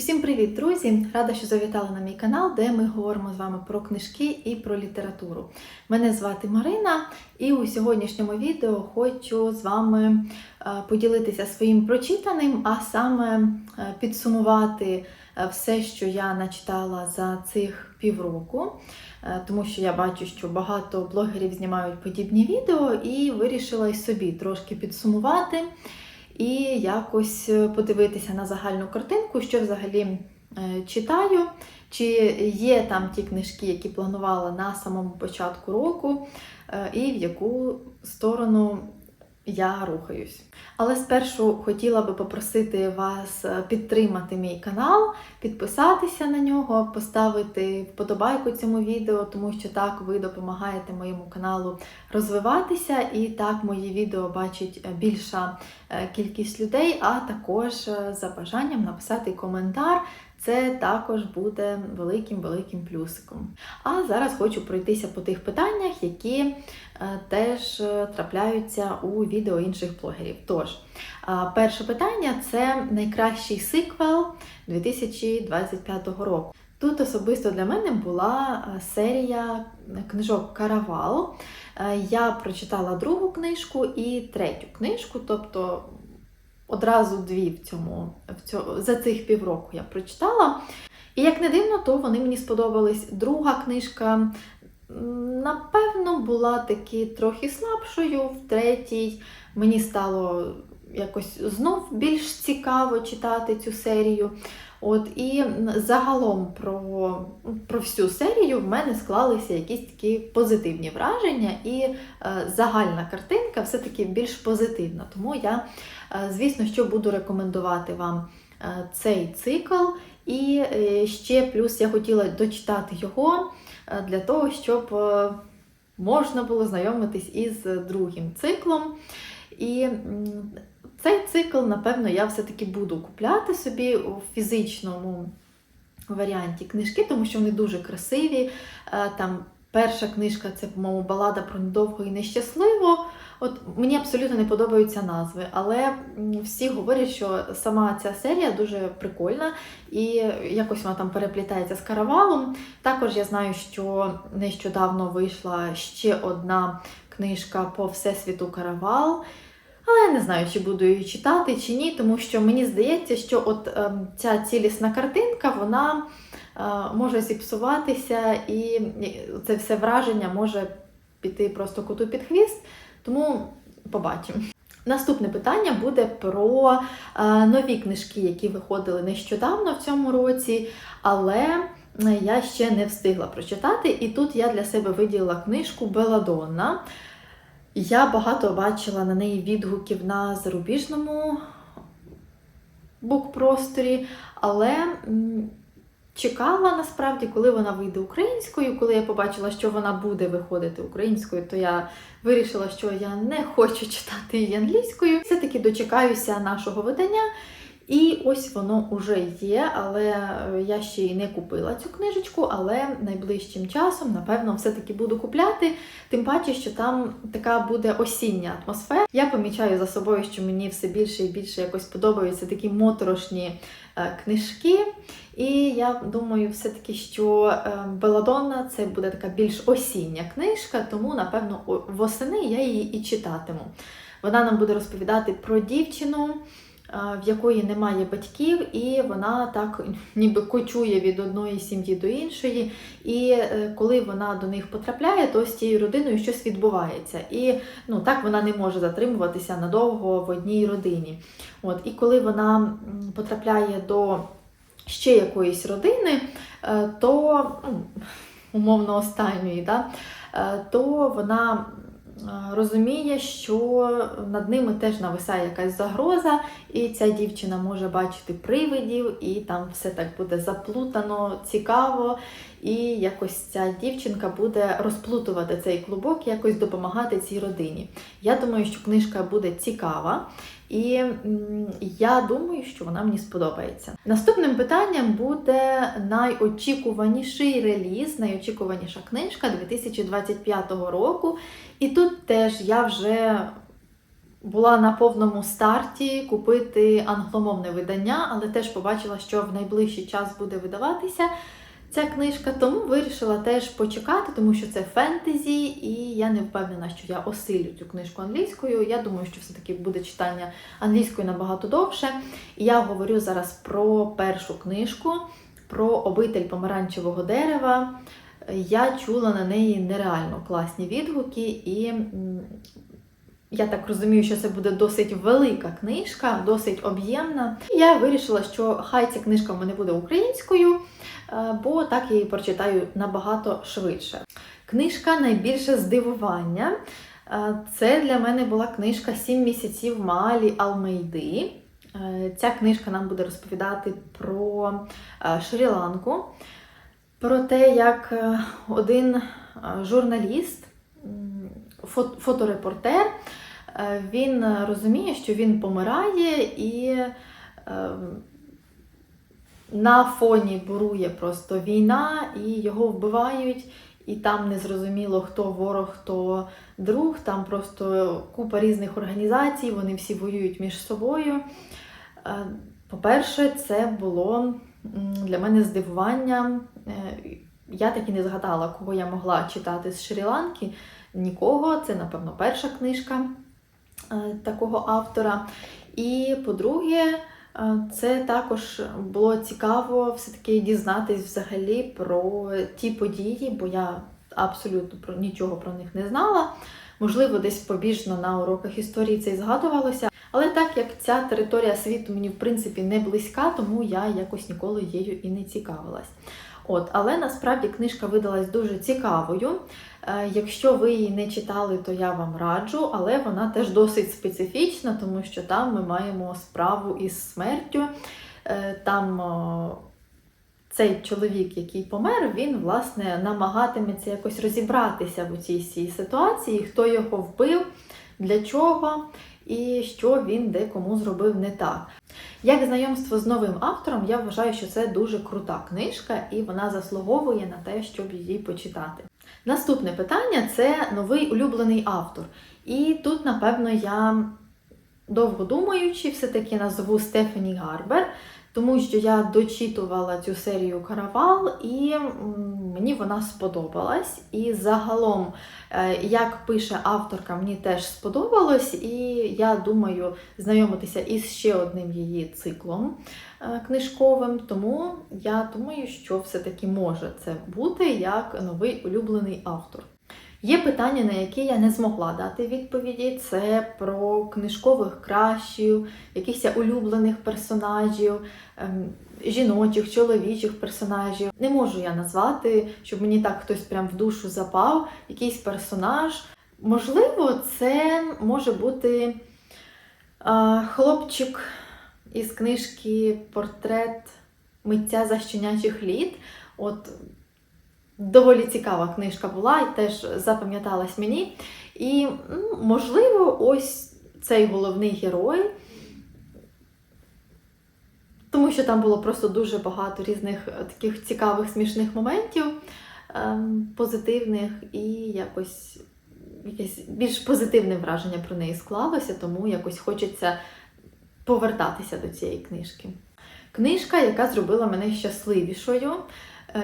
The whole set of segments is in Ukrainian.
Усім привіт, друзі! Рада, що завітали на мій канал, де ми говоримо з вами про книжки і про літературу. Мене звати Марина, і у сьогоднішньому відео хочу з вами е, поділитися своїм прочитаним, а саме е, підсумувати е, все, що я начитала за цих півроку. Тому що я бачу, що багато блогерів знімають подібні відео, і вирішила й собі трошки підсумувати і якось е, подивитися на загальну картинку, що взагалі е, читаю, чи є там ті книжки, які планувала на самому початку року, е, і в яку сторону я рухаюсь. Але спершу хотіла би попросити вас е, підтримати мій канал, підписатися на нього, поставити вподобайку цьому відео, тому що так ви допомагаєте моєму каналу розвиватися, і так мої відео бачить е, більша е, кількість людей, а також за бажанням написати коментар. Це також буде великим-великим плюсиком. А зараз хочу пройтися по тих питаннях, які теж е, трапляються у відео інших блогерів. Тож, е, перше питання це найкращий сиквел 2025 року. Тут особисто для мене була е, серія книжок Каравал. Е, Я прочитала другу книжку і третю книжку, тобто одразу дві в цьому, в цьому за цих півроку я прочитала. І як не дивно, то вони мені сподобались. Друга книжка, напевно, була таки трохи слабшою. В третій мені стало якось знов більш цікаво читати цю серію. От і загалом про, про всю серію в мене склалися якісь такі позитивні враження, і е, загальна картинка все-таки більш позитивна. Тому я, е, звісно, що буду рекомендувати вам е, цей цикл. І е, ще плюс я хотіла дочитати його для того, щоб е, можна було знайомитись із другим циклом. І цей цикл, напевно, я все-таки буду купляти собі у фізичному варіанті книжки, тому що вони дуже красиві. Е, Там перша книжка це, по-моєму, балада про недовго і нещасливо. От мені абсолютно не подобаються назви, але всі говорять, що сама ця серія дуже прикольна і якось вона там переплітається з каравалом. Також я знаю, що нещодавно вийшла ще одна книжка по Всесвіту Каравал. Але я не знаю, чи буду її читати, чи ні, тому що мені здається, що от ем, ця цілісна картинка, вона е, може зіпсуватися, і це все враження може піти просто коту під хвіст. Тому побачимо. Наступне питання буде про е, нові книжки, які виходили нещодавно в цьому році, але е, я ще не встигла прочитати. І тут я для себе виділила книжку Беладонна. Я багато бачила на неї відгуків на зарубіжному букпросторі, але чекала насправді, коли вона вийде українською. Коли я побачила, що вона буде виходити українською, то я вирішила, що я не хочу читати її англійською. Все-таки дочекаюся нашого видання. І ось воно вже є, але е, я ще й не купила цю книжечку, але найближчим часом, напевно, все-таки буду купляти. Тим паче, що там така буде осіння атмосфера. Я помічаю за собою, що мені все більше і більше якось подобаються такі моторошні книжки. І я думаю, все-таки, що е, Беладонна це буде така більш осіння книжка, тому, напевно, восени я її і читатиму. Вона нам буде розповідати про дівчину в якої немає батьків, і вона так ніби кочує від одної сім'ї до іншої. І е, коли вона до них потрапляє, то з цією родиною щось відбувається. І ну, так вона не може затримуватися надовго в одній родині. От, І коли вона потрапляє до ще якоїсь родини, е, то ну, умовно останньої, да, е, то вона розуміє, що над ними теж нависає якась загроза, і ця дівчина може бачити привидів, і там все так буде заплутано, цікаво. І якось ця дівчинка буде розплутувати цей клубок, якось допомагати цій родині. Я думаю, що книжка буде цікава, і я думаю, що вона мені сподобається. Наступним питанням буде найочікуваніший реліз, найочікуваніша книжка 2025 року. І тут теж я вже була на повному старті купити англомовне видання, але теж побачила, що в найближчий час буде видаватися ця книжка, тому вирішила теж почекати, тому що це фентезі, і я не впевнена, що я осилю цю книжку англійською. Я думаю, що все-таки буде читання англійською набагато довше. І я говорю зараз про першу книжку, про обитель помаранчевого дерева. Я чула на неї нереально класні відгуки, і я так розумію, що це буде досить велика книжка, досить об'ємна. І я вирішила, що хай ця книжка в мене буде українською, е, бо так я її прочитаю набагато швидше. Книжка найбільше здивування. Е, Це для мене була книжка Сім місяців Малі Алмейди. Е, Ця книжка нам буде розповідати про Шрі-Ланку, про те, як один журналіст, фоторепортер, він е, розуміє, що він помирає і е, на фоні бурує просто війна, і його вбивають, і там не зрозуміло, хто ворог, хто друг. Там просто купа різних організацій, вони всі воюють між собою. Е, По-перше, це було для мене здивуванням. Е, Я так і не згадала, кого я могла читати з Шрі-Ланки. Нікого. Це, напевно, перша книжка е, такого автора. І по-друге, е, це також було цікаво все-таки дізнатись взагалі про ті події, бо я абсолютно про нічого про них не знала. Можливо, десь побіжно на уроках історії це і згадувалося. Але так як ця територія світу мені в принципі не близька, тому я якось ніколи її і не цікавилась. От, але насправді книжка видалась дуже цікавою. Е, Якщо ви її не читали, то я вам раджу, але вона теж досить специфічна, тому що там ми маємо справу із смертю. Е, Там цей чоловік, який помер, він власне намагатиметься якось розібратися в цій ситуації, хто його вбив, для чого і що він де кому зробив не так. Як знайомство з новим автором, я вважаю, що це дуже крута книжка, і вона заслуговує на те, щоб її почитати. Наступне питання це новий улюблений автор. І тут, напевно, я довго думаючи, все-таки назву Стефані Гарбер, тому що я дочитувала цю серію Каравал, і мені вона сподобалась. І загалом, е, як пише авторка, мені теж сподобалось, і я думаю знайомитися із ще одним її циклом е, книжковим. Тому я думаю, що все-таки може це бути як новий улюблений автор. Є питання, на які я не змогла дати відповіді. Це про книжкових кращів, якихось улюблених персонажів, ем, жіночих, чоловічих персонажів. Не можу я назвати, щоб мені так хтось прям в душу запав, якийсь персонаж. Можливо, це може бути хлопчик із книжки Портрет митця за щенячих літ. От доволі цікава книжка була і теж запам'яталась мені. І, ну, можливо, ось цей головний герой, тому що там було просто дуже багато різних е, таких цікавих, смішних моментів, ем, позитивних, і якось якесь більш позитивне враження про неї склалося, тому якось хочеться повертатися до цієї книжки. Книжка, яка зробила мене щасливішою,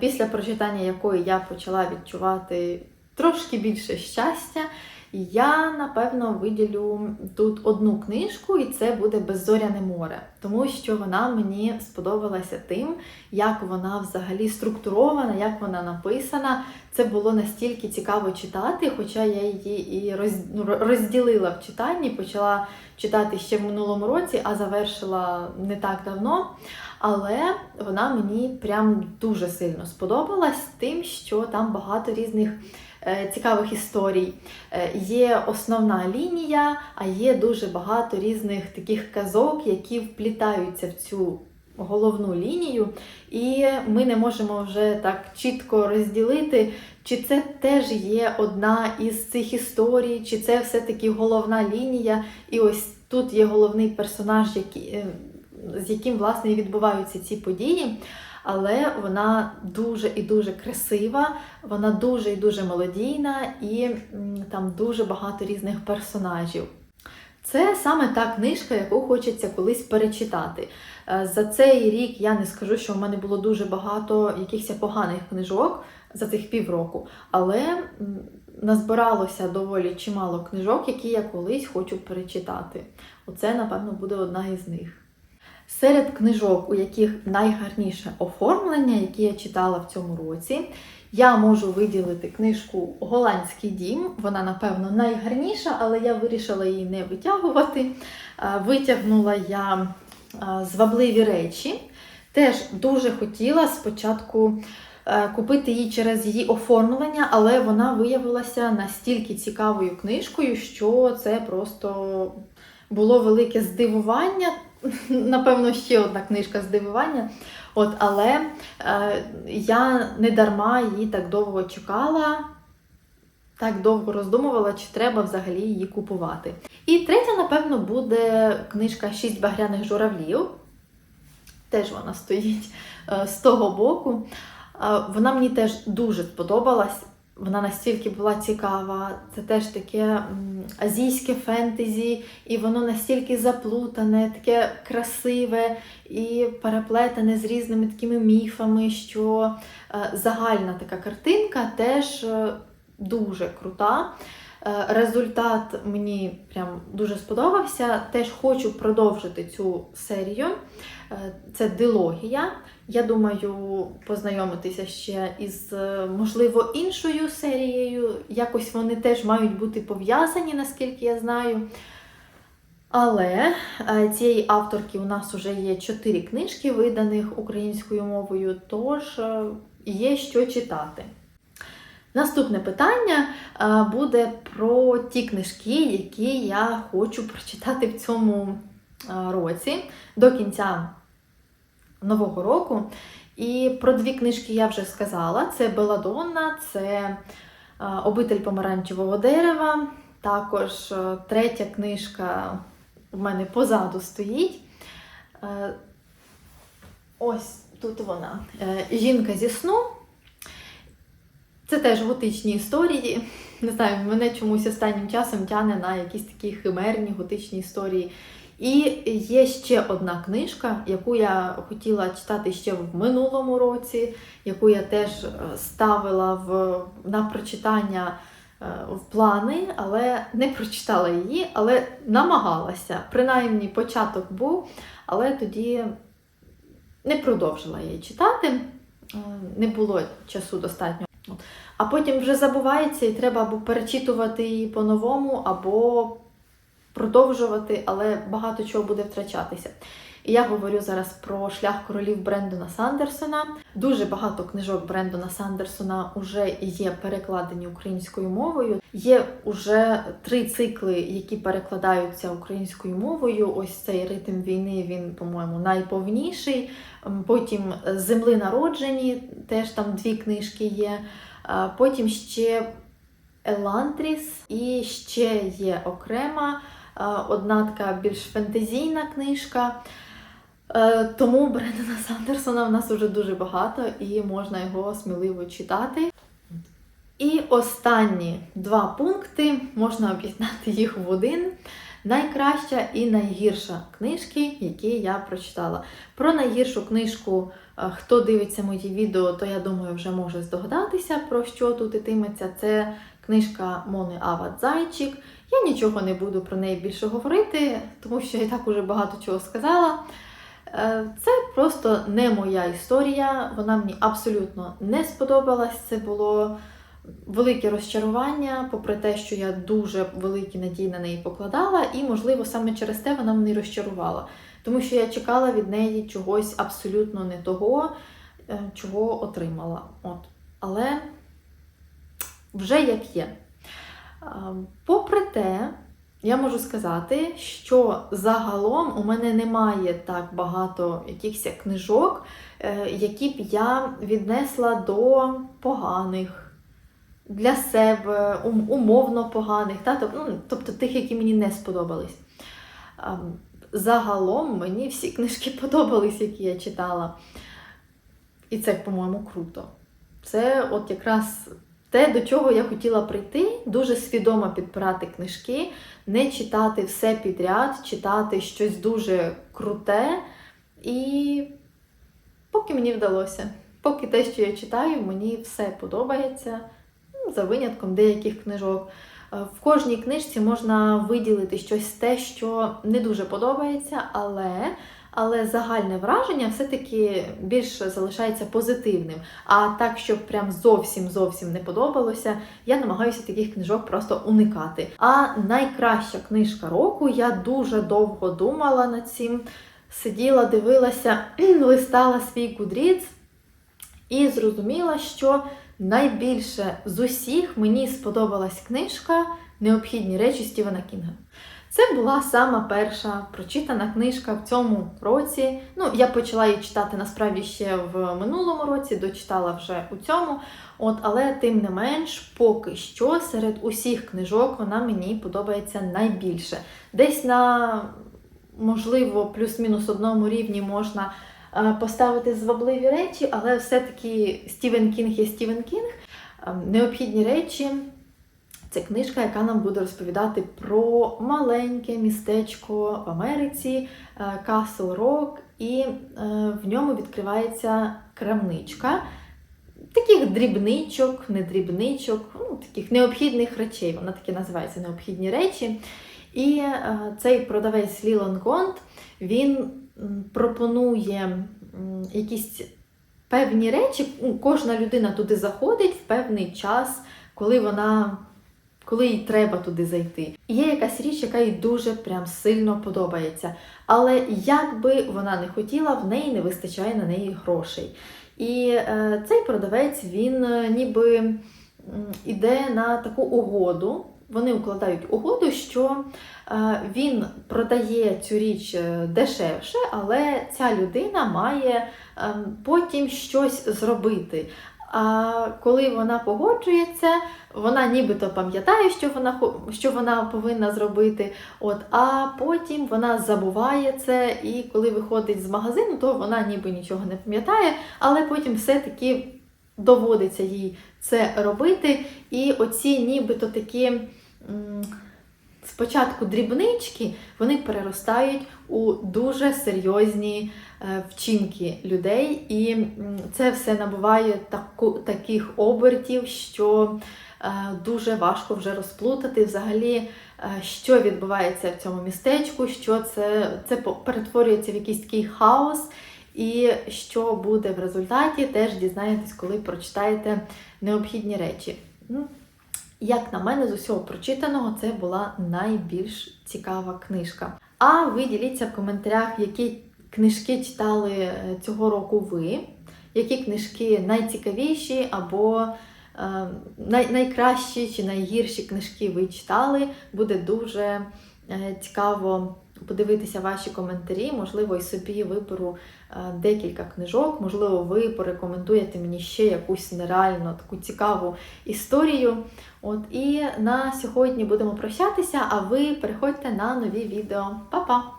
після прочитання якої я почала відчувати трошки більше щастя, я напевно виділю тут одну книжку, і це буде Беззоряне море, тому що вона мені сподобалася тим, як вона взагалі структурована, як вона написана. Це було настільки цікаво читати, хоча я її і ну, розділила в читанні, почала читати ще в минулому році, а завершила не так давно. Але вона мені прям дуже сильно сподобалась тим, що там багато різних цікавих історій. Е, є основна лінія, а є дуже багато різних таких казок, які вплітаються в цю головну лінію. І ми не можемо вже так чітко розділити, чи це теж є одна із цих історій, чи це все-таки головна лінія. І ось тут є головний персонаж, який, е, з яким власне відбуваються ці події. Але вона дуже і дуже красива, вона дуже і дуже мелодійна, і там дуже багато різних персонажів. Це саме та книжка, яку хочеться колись перечитати. Е, За цей рік я не скажу, що в мене було дуже багато якихось поганих книжок за цих півроку, але назбиралося доволі чимало книжок, які я колись хочу перечитати. Оце, напевно, буде одна із них. Серед книжок, у яких найгарніше оформлення, які я читала в цьому році, я можу виділити книжку Голландський дім. Вона, напевно, найгарніша, але я вирішила її не витягувати. Витягнула я звабливі речі. Теж дуже хотіла спочатку е, купити її через її оформлення, але вона виявилася настільки цікавою книжкою, що це просто було велике здивування. Напевно, ще одна книжка здивування. От, але е, я не дарма її так довго чекала, так довго роздумувала, чи треба взагалі її купувати. І третя, напевно, буде книжка Шість багряних журавлів. Теж вона стоїть е, з того боку. Е, Вона мені теж дуже сподобалась. Вона настільки була цікава. Це теж таке азійське фентезі, і воно настільки заплутане, таке красиве і переплетене з різними такими міфами, що е, загальна така картинка теж е, дуже крута. Е, Результат мені прям дуже сподобався. Теж хочу продовжити цю серію. Це дилогія. Я думаю, познайомитися ще із, е, можливо, іншою серією. Якось вони теж мають бути пов'язані, наскільки я знаю. Але е, цієї авторки у нас вже є чотири книжки, виданих українською мовою, тож е, є що читати. Наступне питання буде про ті книжки, які я хочу прочитати в цьому році до кінця нового року. І про дві книжки я вже сказала: це Беладонна, це е, Обитель помаранчевого дерева. Також е, третя книжка в мене позаду стоїть. Е, Ось тут вона. Жінка зі сну. Це теж готичні історії. Не знаю, мене чомусь останнім часом тягне на якісь такі химерні готичні історії. І є ще одна книжка, яку я хотіла читати ще в минулому році, яку я теж е, ставила в, на прочитання е, в плани, але не прочитала її, але намагалася. Принаймні, початок був, але тоді не продовжила її читати, е, не було часу достатньо. А потім вже забувається і треба або перечитувати її по-новому, або продовжувати, але багато чого буде втрачатися. І я говорю зараз про шлях королів Брендона Сандерсона. Дуже багато книжок Брендона Сандерсона вже є перекладені українською мовою. Є вже три цикли, які перекладаються українською мовою. Ось цей ритм війни, він, по-моєму, найповніший. Потім Земли народжені, теж там дві книжки є. Потім ще Елантріс, і ще є окрема одна така більш фентезійна книжка. Е, Тому Брендона Сандерсона в нас вже дуже багато і можна його сміливо читати. І останні два пункти можна об'єднати їх в один. Найкраща і найгірша книжки, які я прочитала. Про найгіршу книжку, е, хто дивиться мої відео, то я думаю, вже може здогадатися, про що тут йтиметься. Це книжка Мони Ават Зайчик. Я нічого не буду про неї більше говорити, тому що я і так уже багато чого сказала. Е, Це просто не моя історія, вона мені абсолютно не сподобалась. Це було велике розчарування, попри те, що я дуже великі надії на неї покладала, і, можливо, саме через те вона мене розчарувала. Тому що я чекала від неї чогось абсолютно не того, е, чого отримала. От. Але вже як є. Попри те, я можу сказати, що загалом у мене немає так багато якихось книжок, е, які б я віднесла до поганих для себе, умовно поганих, та? тоб- ну, тобто тих, які мені не сподобались. Загалом мені всі книжки подобались, які я читала. І це, по-моєму, круто. Це от якраз те, до чого я хотіла прийти, дуже свідомо підбирати книжки, не читати все підряд, читати щось дуже круте. І поки мені вдалося. Поки те, що я читаю, мені все подобається, ну, за винятком деяких книжок. Е, В кожній книжці можна виділити щось те, що не дуже подобається, але, але загальне враження все-таки більш залишається позитивним. А так, щоб прям зовсім зовсім не подобалося, я намагаюся таких книжок просто уникати. А найкраща книжка року, я дуже довго думала над цим, сиділа, дивилася, листала свій Goodreads і зрозуміла, що найбільше з усіх мені сподобалась книжка Необхідні речі Стівена Кінга. Це була сама перша прочитана книжка в цьому році. Ну, я почала її читати насправді ще в минулому році, дочитала вже у цьому. От, але тим не менш, поки що серед усіх книжок вона мені подобається найбільше. Десь на, можливо, плюс-мінус одному рівні можна е, поставити звабливі речі, але все-таки Стівен Кінг є Стівен Кінг. Е, Необхідні речі. Це книжка, яка нам буде розповідати про маленьке містечко в Америці, Касл Рок, і е, в ньому відкривається крамничка. Таких дрібничок, не дрібничок, ну, таких необхідних речей. Вона таки називається необхідні речі. І е, цей продавець Лілон Гонд, він пропонує якісь певні речі. Ну, Кожна людина туди заходить в певний час, коли вона коли їй треба туди зайти. І є якась річ, яка їй дуже прям сильно подобається. Але як би вона не хотіла, в неї не вистачає на неї грошей. І е, цей продавець він е, ніби м, іде на таку угоду. Вони укладають угоду, що е, він продає цю річ е, дешевше, але ця людина має е, потім щось зробити. А коли вона погоджується, вона нібито пам'ятає, що вона що вона повинна зробити. От, а потім вона забуває це, і коли виходить з магазину, то вона ніби нічого не пам'ятає, але потім все-таки доводиться їй це робити. І оці нібито такі. м, Спочатку дрібнички вони переростають у дуже серйозні е, вчинки людей, і це все набуває таку, таких обертів, що е, дуже важко вже розплутати взагалі, е, що відбувається в цьому містечку, що це, це перетворюється в якийсь такий хаос. І що буде в результаті, теж дізнаєтесь, коли прочитаєте необхідні речі. Як на мене, з усього прочитаного, це була найбільш цікава книжка. А ви діліться в коментарях, які книжки читали е, цього року ви, які книжки найцікавіші або е, най- найкращі чи найгірші книжки ви читали. Буде дуже е, цікаво подивитися ваші коментарі. Можливо, і собі виберу е, декілька книжок. Можливо, ви порекомендуєте мені ще якусь нереально таку цікаву історію. От і на сьогодні будемо прощатися, а ви переходьте на нові відео. Па-па!